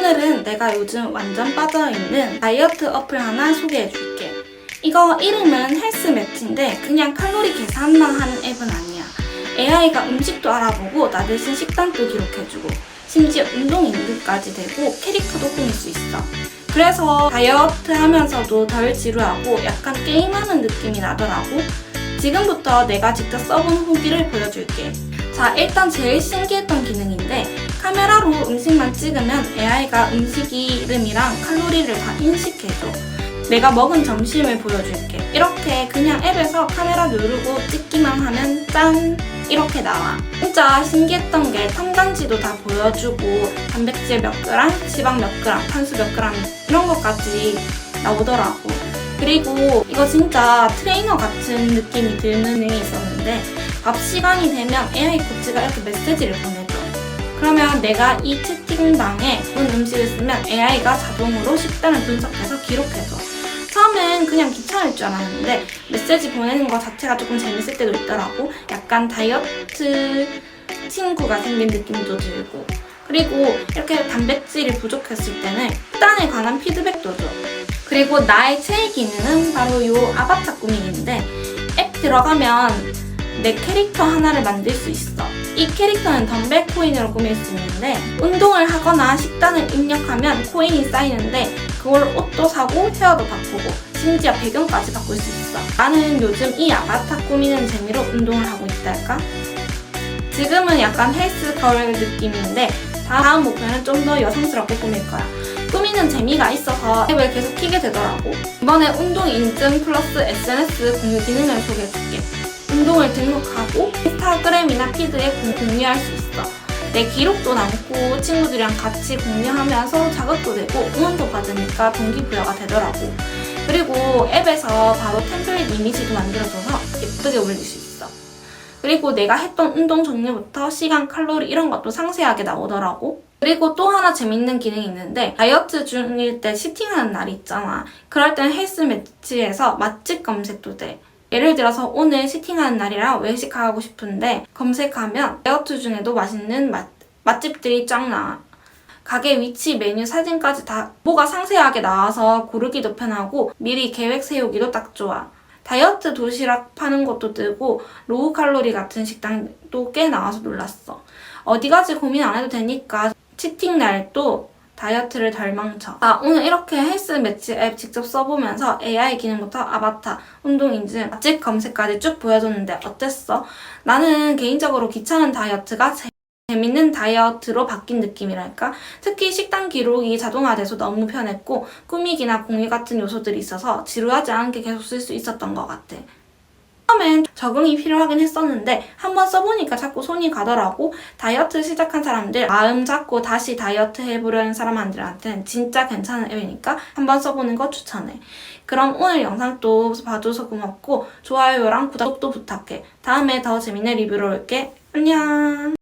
오늘은 내가 요즘 완전 빠져있는 다이어트 어플 하나 소개해줄게. 이거 이름은 헬스 매치인데 그냥 칼로리 계산만 하는 앱은 아니야. AI가 음식도 알아보고 나 대신 식단도 기록해주고 심지어 운동 인증까지 되고 캐릭터도 꾸밀 수 있어. 그래서 다이어트 하면서도 덜 지루하고 약간 게임하는 느낌이 나더라고. 지금부터 내가 직접 써본 후기를 보여줄게. 자, 일단 제일 신기했던 카메라로 음식만 찍으면 AI가 음식 이름이랑 칼로리를 다 인식해줘. 내가 먹은 점심을 보여줄게. 이렇게 그냥 앱에서 카메라 누르고 찍기만 하면 짠! 이렇게 나와. 진짜 신기했던 게 탄단지도 다 보여주고 단백질 몇 그램, 지방 몇 그램, 탄수 몇 그램 이런 것까지 나오더라고. 그리고 이거 진짜 트레이너 같은 느낌이 드는 게 있었는데 밥 시간이 되면 AI 코치가 이렇게 메시지를 보내줘. 내가 이 채팅방에 본 음식을 쓰면 AI가 자동으로 식단을 분석해서 기록해줘. 처음엔 그냥 귀찮을 줄 알았는데 메시지 보내는 거 자체가 조금 재밌을 때도 있더라고. 약간 다이어트 친구가 생긴 느낌도 들고. 그리고 이렇게 단백질이 부족했을 때는 식단에 관한 피드백도 줘. 그리고 나의 최애 기능은 바로 이 아바타 꾸미기인데 앱 들어가면 내 캐릭터 하나를 만들 수 있어. 이 캐릭터는 덤벨 코인으로 꾸밀 수 있는데 운동을 하거나 식단을 입력하면 코인이 쌓이는데 그걸 옷도 사고 헤어도 바꾸고 심지어 배경까지 바꿀 수 있어. 나는 요즘 이 아바타 꾸미는 재미로 운동을 하고 있달까? 지금은 약간 헬스 거울 느낌인데 다음 목표는 좀 더 여성스럽게 꾸밀 거야. 꾸미는 재미가 있어서 앱을 계속 키게 되더라고. 이번에 운동 인증 플러스 SNS 공유 기능을 소개해줄게. 운동을 등록하고 인스타그램이나 피드에 공- 공유할 수 있어. 내 기록도 남고 친구들이랑 같이 공유하면서 자극도 되고 응원도 받으니까 동기부여가 되더라고. 그리고 앱에서 바로 템플릿 이미지도 만들어줘서 예쁘게 올릴 수 있어. 그리고 내가 했던 운동 종류부터 시간, 칼로리 이런 것도 상세하게 나오더라고. 그리고 또 하나 재밌는 기능이 있는데 다이어트 중일 때 치팅하는 날이 있잖아. 그럴 땐 헬스 매치에서 맛집 검색도 돼. 예를 들어서 오늘 치팅하는 날이라 외식하고 싶은데 검색하면 다이어트 중에도 맛있는 맛, 맛집들이 쫙 나와. 가게 위치, 메뉴, 사진까지 다 뭐가 상세하게 나와서 고르기도 편하고 미리 계획 세우기도 딱 좋아. 다이어트 도시락 파는 곳도 뜨고 로우 칼로리 같은 식당도 꽤 나와서 놀랐어. 어디 가지 고민 안 해도 되니까 치팅 날도 다이어트를 덜 망쳐. 아, 오늘 이렇게 헬스 매치 앱 직접 써보면서 AI 기능부터 아바타, 운동 인증, 맛집 검색까지 쭉 보여줬는데 어땠어? 나는 개인적으로 귀찮은 다이어트가 재- 재밌는 다이어트로 바뀐 느낌이랄까? 특히 식단 기록이 자동화돼서 너무 편했고 꾸미기나 공유 같은 요소들이 있어서 지루하지 않게 계속 쓸 수 있었던 것 같아. 적응이 필요하긴 했었는데 한번 써보니까 자꾸 손이 가더라고. 다이어트 시작한 사람들 마음 잡고 다시 다이어트 해보려는 사람들한테는 진짜 괜찮은 앱이니까 한번 써보는 거 추천해. 그럼 오늘 영상도 봐줘서 고맙고 좋아요랑 구독도 부탁해. 다음에 더 재밌는 리뷰로 올게. 안녕.